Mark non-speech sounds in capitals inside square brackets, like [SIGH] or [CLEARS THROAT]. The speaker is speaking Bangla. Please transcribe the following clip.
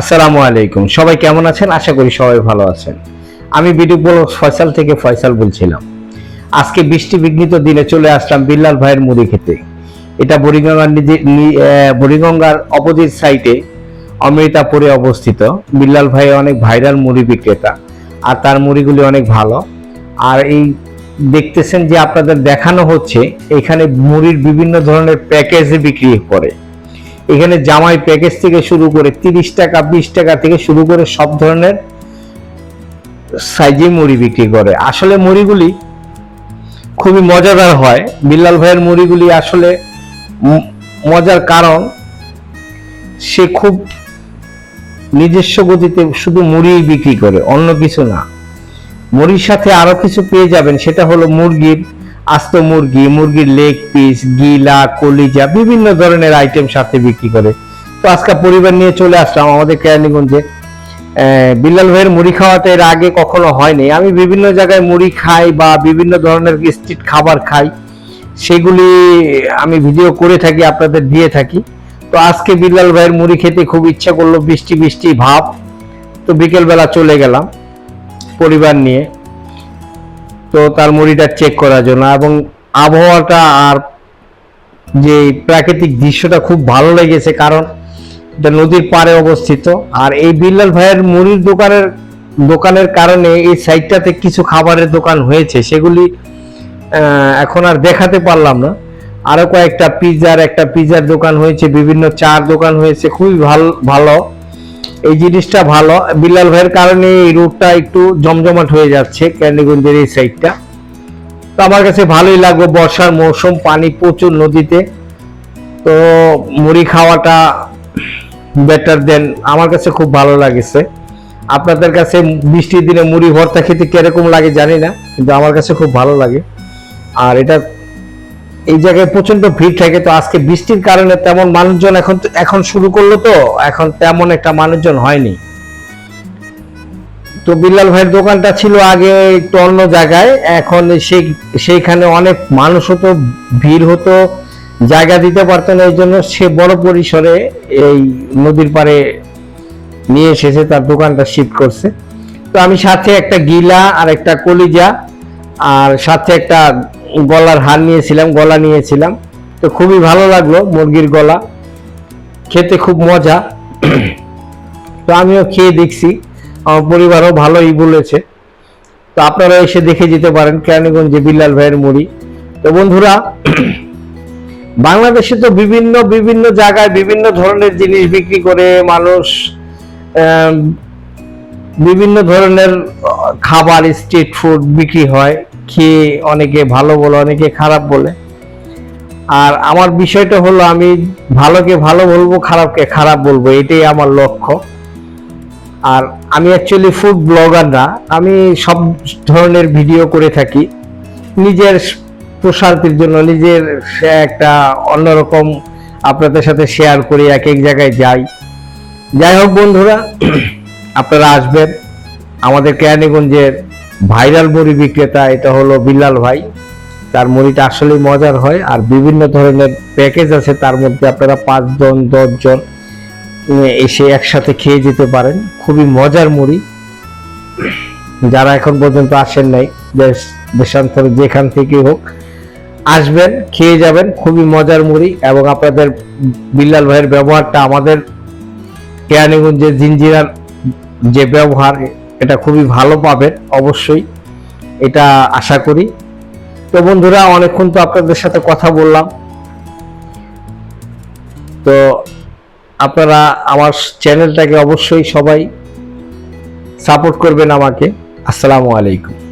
আসসালামু আলাইকুম। সবাই কেমন আছেন? আশা করি সবাই ভালো আছেন। আমি বিডিও ব্লগ ফয়সাল থেকে ফয়সাল বলছিলাম। আজকে বৃষ্টি বিঘ্নিত দিনে চলে আসলাম বিল্লাল ভাইয়ের মুড়ি খেতে। এটা বুড়িগঙ্গার বুড়িগঙ্গার অপোজিট সাইডে অমৃতাপুরে অবস্থিত। বিল্লাল ভাই অনেক ভাইরাল মুড়ি বিক্রেতা আর তার মুড়িগুলি অনেক ভালো। আর এই দেখতেছেন যে আপনাদের দেখানো হচ্ছে, এখানে মুড়ির বিভিন্ন ধরনের প্যাকেজে বিক্রি করে। এখানে জামাই প্যাকেজ থেকে শুরু করে তিরিশ টাকা, বিশ টাকা থেকে শুরু করে সব ধরনের সাইজে মুড়ি বিক্রি করে। আসলে মুড়িগুলি খুবই মজাদার হয়। বিল্লাল ভাইয়ের মুড়িগুলি আসলে মজার কারণ, সে খুব নিজস্ব গতিতে শুধু মুড়ি বিক্রি করে, অন্য কিছু না। মুড়ির সাথে আরও কিছু পেয়ে যাবেন, সেটা হলো মুরগির আস্ত মুরগি, মুরগির লেগ পিস গিলা, কলিজা, বিভিন্ন ধরনের আইটেম সাথে বিক্রি করে। তো আজকে পরিবার নিয়ে চলে আসলাম আমাদের কেরানীগঞ্জে। বিল্লাল ভাইয়ের মুড়ি খাওয়াতে এর আগে কখনো হয়নি। আমি বিভিন্ন জায়গায় মুড়ি খাই বা বিভিন্ন ধরনের স্ট্রিট খাবার খাই। সেগুলি আমি ভিডিও করে থাকি, আপনাদের দিয়ে থাকি। তো আজকে বিল্লাল ভাইয়ের মুড়ি খেতে খুব ইচ্ছা করল, বৃষ্টি বৃষ্টি ভাব। তো বিকেলবেলা চলে গেলাম পরিবার নিয়ে। তো তার মুড়িটা চেক করার জন্য এবং আবহাওয়াটা আর যে প্রাকৃতিক দৃশ্যটা খুব ভালো লেগেছে, কারণ এটা নদীর পাড়ে অবস্থিত। আর এই বিল্লাল ভাইয়ের মুড়ির দোকানের দোকানের কারণে এই সাইডটাতে কিছু খাবারের দোকান হয়েছে, সেগুলি এখন আর দেখাতে পারলাম না। আরও কয়েকটা পিৎজার, একটা পিৎজার দোকান হয়েছে, বিভিন্ন চার দোকান হয়েছে, খুবই ভালো ভালো। এই জিনিসটা ভালো। বিল্লাল ভাইয়ের কারণে এই রোডটা একটু জমজমাট হয়ে যাচ্ছে ক্যান্ডিগঞ্জের এই সাইডটা তো আমার কাছে ভালোই লাগবে বর্ষার মৌসুম, পানি প্রচুর নদীতে। তো মুড়ি খাওয়াটা বেটার দেন আমার কাছে খুব ভালো লাগেছে। আপনাদের কাছে বৃষ্টির দিনে মুড়ি, ভর্তা খেতে কীরকম লাগে জানি না, কিন্তু আমার কাছে খুব ভালো লাগে। আর এটা এই জায়গায় প্রচণ্ড ভিড় থাকে, তো আজকে বৃষ্টির কারণে তেমন মানুষজন এখন এখন শুরু করল তো, এখন তেমন একটা মানুষজন হয়নি। তো বিল্লাল ভাইয়ের দোকানটা ছিল আগে একটু অন্য জায়গায়, এখন সেই সেইখানে অনেক মানুষ হতো, ভিড় হতো, জায়গা দিতে পারতো না, এই জন্য সে বড় পরিসরে এই নদীর পাড়ে নিয়ে এসেছে, তার দোকানটা শিফট করছে। তো আমি সাথে একটা গিলা আর একটা কলিজা, আর সাথে একটা গলার হার নিয়েছিলাম, গলা নিয়েছিলাম। তো খুবই ভালো লাগল মুরগির গলা। খেতে খুব মজা। তো আমিও খেয়ে দেখছি। আমার পরিবারও ভালোই বলেছে। তো আপনারা এসে দেখে যেতে পারেন কেরানীগঞ্জে বিল্লাল ভাইয়ের মুড়ি। তো বন্ধুরা, বাংলাদেশে তো বিভিন্ন বিভিন্ন জায়গায় বিভিন্ন ধরনের জিনিস বিক্রি করে মানুষ বিভিন্ন ধরনের খাবার, স্ট্রিট ফুড বিক্রি হয়। খেয়ে অনেকে ভালো বলে, অনেকে খারাপ বলে। আর আমার বিষয়টা হলো, আমি ভালোকে ভালো বলব, খারাপকে খারাপ বলব, এটাই আমার লক্ষ্য। আর আমি অ্যাকচুয়ালি ফুড ব্লগার না, আমি সব ধরনের ভিডিও করে থাকি। নিজের প্রসারতির জন্য, নিজের একটা অন্যরকম আপনাদের সাথে শেয়ার করি এক এক জায়গায় যাই। যাই হোক বন্ধুরা, [CLEARS THROAT] আপনারা আসবেন আমাদের কেরানীগঞ্জের ভাইরাল মুড়ি বিক্রেতা, এটা হলো বিল্লাল ভাই। তার মুড়িটা আসলেই মজার হয় আর বিভিন্ন ধরনের প্যাকেজ আছে, তার মধ্যে আপনারা পাঁচজন, দশজন এসে একসাথে খেয়ে যেতে পারেন। খুবই মজার মুড়ি। যারা এখন পর্যন্ত আসেন নাই, দেশ, দেশান্তরে যেখান থেকে হোক, আসবেন, খেয়ে যাবেন, খুবই মজার মুড়ি এবং আপনাদের বিল্লাল ভাইয়ের ব্যবহারটা আমাদের কেরানীগঞ্জের জিঞ্জিরার যে ব্যবহার এটা খুবই ভালো পাবেন, অবশ্যই। এটা আশা করি। তো বন্ধুরা, অনেকক্ষণ তো আপনাদের সাথে কথা বললাম। তো আপনারা আমার চ্যানেলটাকে অবশ্যই সবাই সাপোর্ট করবেন আমাকে। আসসালামু আলাইকুম।